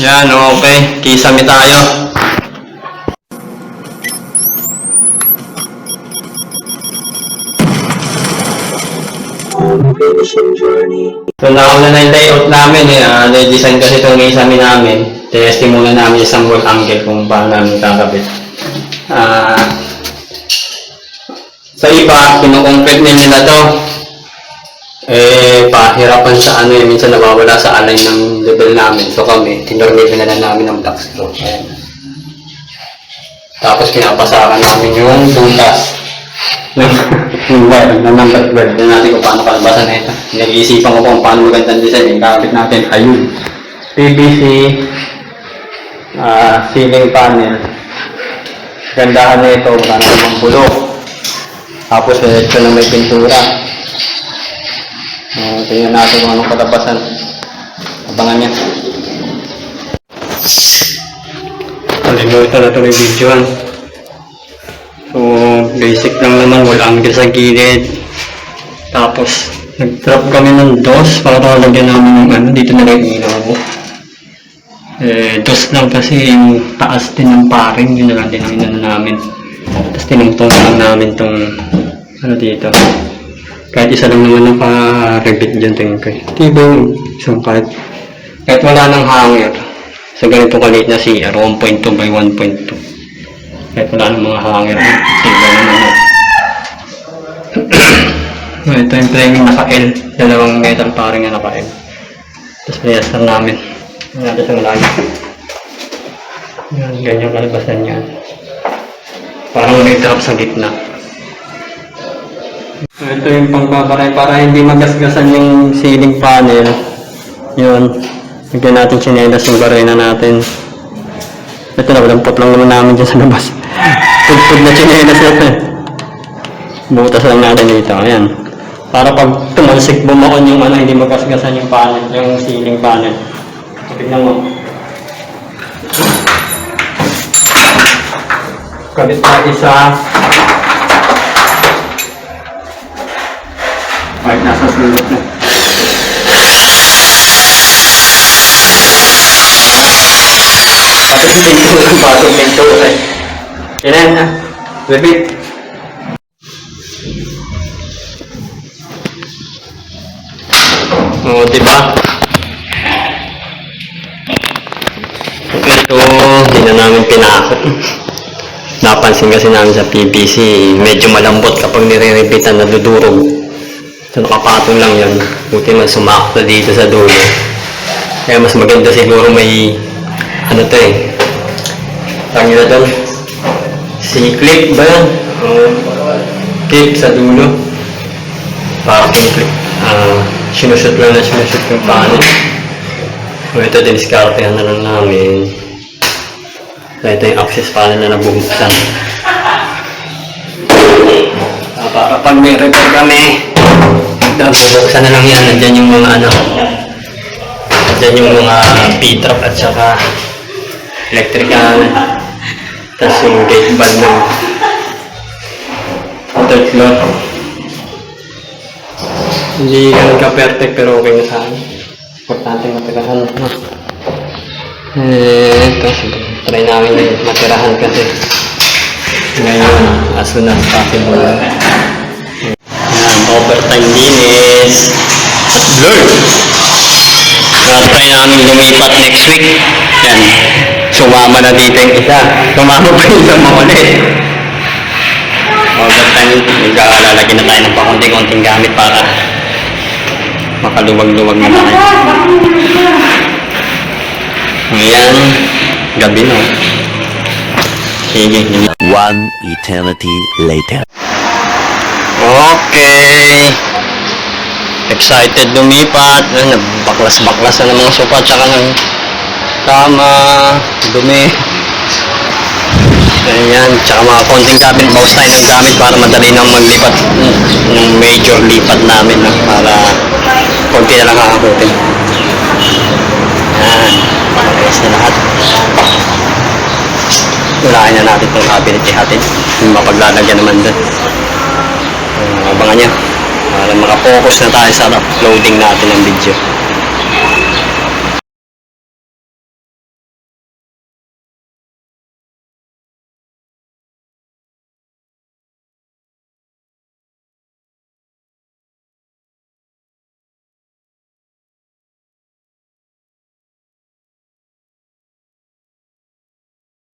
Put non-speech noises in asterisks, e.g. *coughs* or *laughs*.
Yan, okay. Kisame tayo. So, nauna na yung layout namin eh. Uh, design kasi itong kisame namin. Testing muna namin isang wall angle kung paano namin kakabit. Ah... sa iba, kinukomplet din nila to. Pahirapan sa ano eh, minsan nawawala sa align ng level namin. So kami, tinornate na lang namin ng black. Ayan. Tapos pinapasakan namin yung butas. yung wire na number 12. Tignan natin kung paano kalabasan na ito. Nag-iisipan ko kung paano magandang design. Yung kapit natin, ayun. PVC, ah ceiling panel. Gandahan na ito, wala na namang bulok. Tapos, ito na may pintura. Uh, tingnan natin kung anong kalabasan. Abangan niya. Kalimutan na ito ng videoan. So, basic lang naman. Wala angle sa gilid. Tapos, nag-drop kami ng dos para lagyan namin ng ano. Dito na yung ilaw. Eh, dos lang kasi yung taas din ng paring. Yun na lang din ang inano namin. Tapos tinungtong lang namin tong ano dito. Kahit isa lang naman naka-rebit dyan tingin ko. eh. Yung isang kahit, kahit wala nang hanger. Sa ganito kaliit na CR, 1.2 by 1.2. Kahit wala nang mga hanger. Silver naman *coughs* yun. Ito yung framing naka-L. Dalawang metal paring na naka-L. Tapos pinayaster namin. Yan natin sa malayo. Yan, ganyan kalabasan yan. Parang may drop sa gitna. Ito yung pangbabaray para hindi magasgasan yung ceiling panel. Yun. Lagyan natin chinelas yung barena natin. Ito na, walampot lang naman namin dyan sa labas. *laughs* Pudpud na chinelas natin. Butas lang natin dito. Ayan. Para pag tumalsik bumaon yung ano, hindi magasgasan yung panel, yung ceiling panel. Tignan mo. Kabit pa isa. Kahit nasa sulot na. Tapos hindi ko lang pasok yung tulay. Ilan na? Repeat. Oo, diba? Ito, hindi na namin pinakot. Napansin kasi namin sa PVC, medyo malambot kapag nire-repeatan, nadudurog. So nakapatong lang yun. Buti man sumakto dito sa dulo. Kaya mas maganda siguro may ano to eh. Tawag nila doon. Si clip ba yan? Clip sa dulo. Para kung clip. Ah, sinushoot lang na sinushoot yung paano. So ito din diskartehan na lang namin. So ito yung access panel na nabubuksan. Ah, para pag may repair kami, bubuksan na lang yan. Nandyan yung mga ano, nandyan yung mga P-trap at saka electrical. Tapos yung gate valve ng third floor. Hindi ganun ka-perfect pero okay na sa akin. Importante matirahan. No? Eh, sige. Try namin na matirahan kasi ngayon, as soon as possible. Overtime linis. Lord! Na-try namin lumipat next week. Yan. Sumama na dito yung isa. Sumama pa yung isa mo ulit. Overtime, nagkalalagyan na tayo ng pakunti-kunting gamit para makaluwag-luwag na tayo. Ayan, gabi na. Sige, sige. One eternity later. Okay. Excited lumipat. Baklas-baklas na ng mga sopa tsaka ng kama, dumi. Ayan, tsaka mga konting gamit. Bawas tayo ng gamit para madali nang maglipat ng major lipat namin no? para konti na lang kakakutin. Ayan, parehas na lahat. Ulahin na natin itong cabinet ihatid. Yung mapaglalagyan naman doon. Abangan nyo. Para makapokus na tayo sa uploading natin ng video.